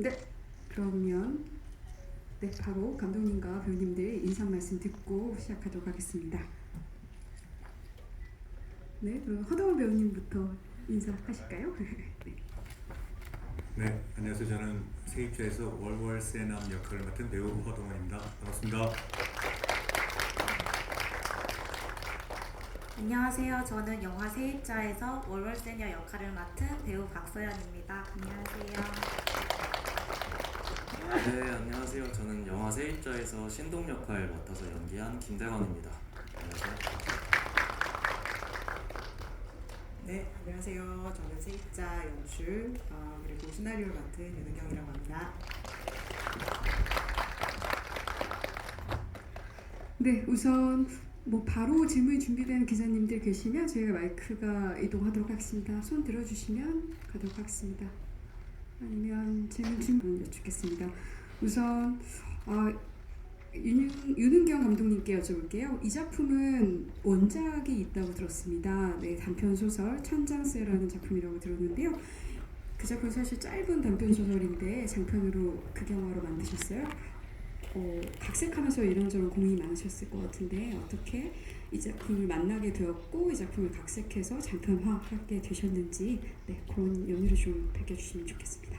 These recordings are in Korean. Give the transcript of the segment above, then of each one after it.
네, 그러면 네 바로 감독님과 배우님들 인사 말씀 듣고 시작하도록 하겠습니다. 네, 그럼 허동원 배우님부터 인사하실까요? 네. 네, 안녕하세요. 저는 세입자에서 월월세남 역할을 맡은 배우 허동원입니다. 반갑습니다. 안녕하세요. 저는 영화 세입자에서 월월 세녀 역할을 맡은 배우 박서연입니다. 안녕하세요. 네, 안녕하세요. 저는 영화 세입자에서 신동 역할 맡아서 연기한 김대건입니다. 안녕하세요. 네, 안녕하세요. 저는 세입자 연출 어, 그리고 시나리오를 맡은 윤은경이라고 합니다. 네, 우선 뭐 바로 질문 준비된 기자님들 계시면 저희가 마이크가 이동하도록 하겠습니다. 손 들어주시면 가도록 하겠습니다. 아니면 질문 질문 여쭙겠습니다. 우선 아, 윤, 윤은경 감독님께 여쭤볼게요. 이 작품은 원작이 있다고 들었습니다. 네, 단편 소설 천장새라는 작품이라고 들었는데요. 그 작품 사실 짧은 단편 소설인데 장편으로 극영화로 만드셨어요. 어, 각색하면서 이런저런 고민이 많으셨을 것 같은데 어떻게 이 작품을 만나게 되었고 이 작품을 각색해서 장편화하게 되셨는지 네, 그런 연유를 좀 밝혀주시면 좋겠습니다.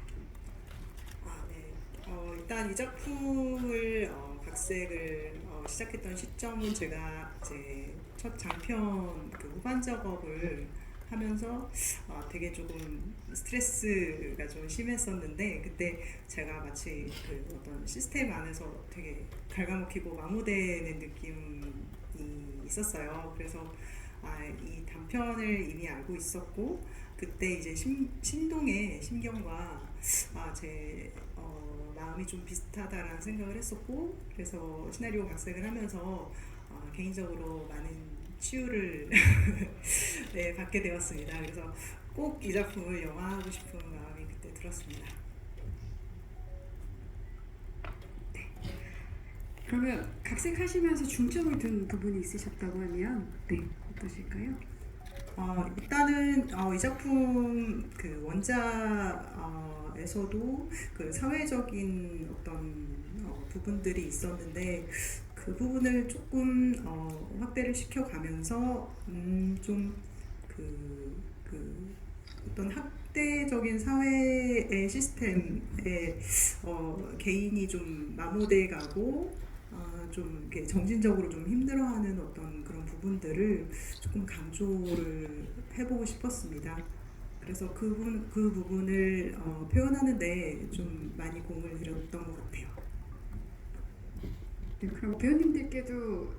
아, 네. 어, 일단 이 작품을 어, 각색을 어, 시작했던 시점은 제가 제 첫 장편 그 후반 작업을 하면서 어, 되게 조금 스트레스가 좀 심했었는데 그때 제가 마치 그 어떤 시스템 안에서 되게 갉아먹히고 마모되는 느낌이 있었어요. 그래서 아, 이 단편을 이미 알고 있었고 그때 이제 심, 신동의 심경과 아, 제 어, 마음이 좀 비슷하다라는 생각을 했었고 그래서 시나리오 각색을 하면서 어, 개인적으로 많은 치유를 네, 받게 되었습니다. 그래서 꼭 이 작품을 영화하고 싶은 마음이 그때 들었습니다. 그러면 각색하시면서 중점을 둔 부분이 있으셨다고 하면 네 어떠실까요? 어, 일단은 어, 이 작품 그 원작에서도 그 사회적인 어떤 어, 부분들이 있었는데 그 부분을 조금 어, 확대를 시켜가면서 음, 좀그 그 어떤 학대적인 사회의 시스템에 어, 개인이 좀 마모돼 가고 아, 좀 이렇게 정신적으로 좀 힘들어하는 어떤 그런 부분들을 조금 강조를 해보고 싶었습니다. 그래서 그, 부분, 그 부분을 어, 표현하는데 좀 많이 공을 들였던 것 같아요. 네, 그럼 배우님들께도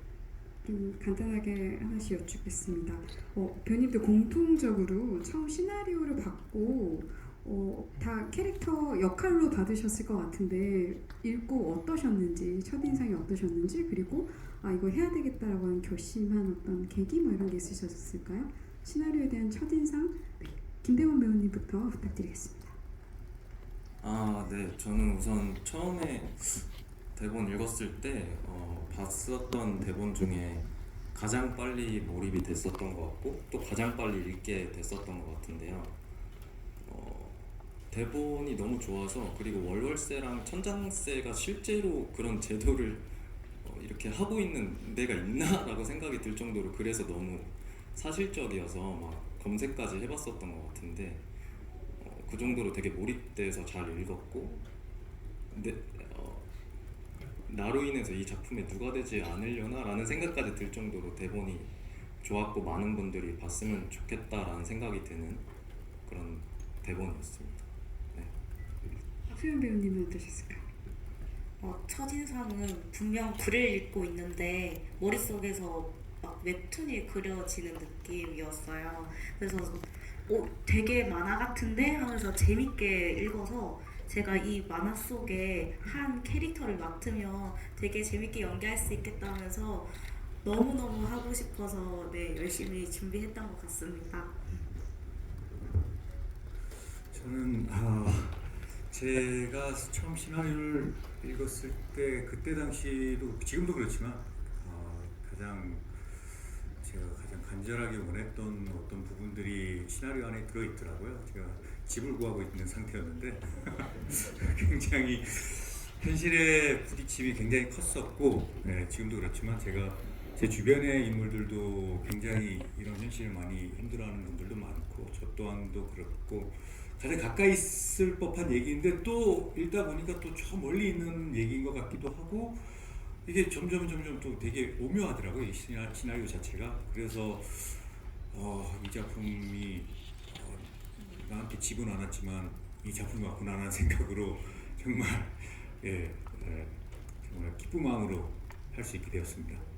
좀 간단하게 하나씩 여쭙겠습니다. 어, 배우님들 공통적으로 처음 시나리오를 받고 어, 다 캐릭터 역할로 받으셨을 것 같은데 읽고 어떠셨는지 첫 인상이 어떠셨는지 그리고 아 이거 해야 되겠다라고 하는 결심한 어떤 계기 뭐 이런 게 있으셨을까요? 시나리오에 대한 첫 인상 네, 김대원 배우님부터 부탁드리겠습니다. 아, 네. 저는 우선 처음에 대본 읽었을 때 어, 봤었던 대본 중에 가장 빨리 몰입이 됐었던 것 같고 또 가장 빨리 읽게 됐었던 것 같은데요. 어, 대본이 너무 좋아서 그리고 월월세랑 천장세가 실제로 그런 제도를 어, 이렇게 하고 있는 데가 있나라고 생각이 들 정도로 그래서 너무 사실적이어서 막 검색까지 해봤었던 것 같은데 어, 그 정도로 되게 몰입돼서 잘 읽었고 어, 나로 인해서 이 작품에 누가 되지 않으려나라는 생각까지 들 정도로 대본이 좋았고 많은 분들이 봤으면 좋겠다라는 생각이 드는 그런 대본이었습니다. 네. 박수현 배우님은 어떠셨을까요? 어, 첫인상은 분명 글을 읽고 있는데 머릿속에서 막 웹툰이 그려지는 느낌이었어요. 그래서 어, 되게 만화 같은데 하면서 재밌게 읽어서 제가 이 만화 속에 한 캐릭터를 맡으면 되게 재밌게 연기할 수 있겠다 하면서 너무너무 하고 싶어서 네, 열심히 준비했던 것 같습니다. 저는 아, 제가 처음 시나리오를 읽었을 때 그때 당시도 지금도 그렇지만 어, 가장 간절하게 원했던 어떤 부분들이 시나리오 안에 들어있더라고요. 제가 집을 구하고 있는 상태였는데 굉장히 현실에 부딪힘이 굉장히 컸었고 네, 지금도 그렇지만 제가 제 주변의 인물들도 굉장히 이런 현실을 많이 힘들어하는 분들도 많고 저 또한도 그렇고 가장 가까이 있을 법한 얘기인데 또 읽다 보니까 또 저 멀리 있는 얘기인 것 같기도 하고 이게 점점 점점 또 되게 오묘하더라고요 이 시나, 시나리오 자체가 그래서 어, 이 작품이 어, 나한테 집은 안 왔지만 이 작품이 왔구나 라는 생각으로 정말 예, 예 정말 기쁜 마음으로 할 수 있게 되었습니다.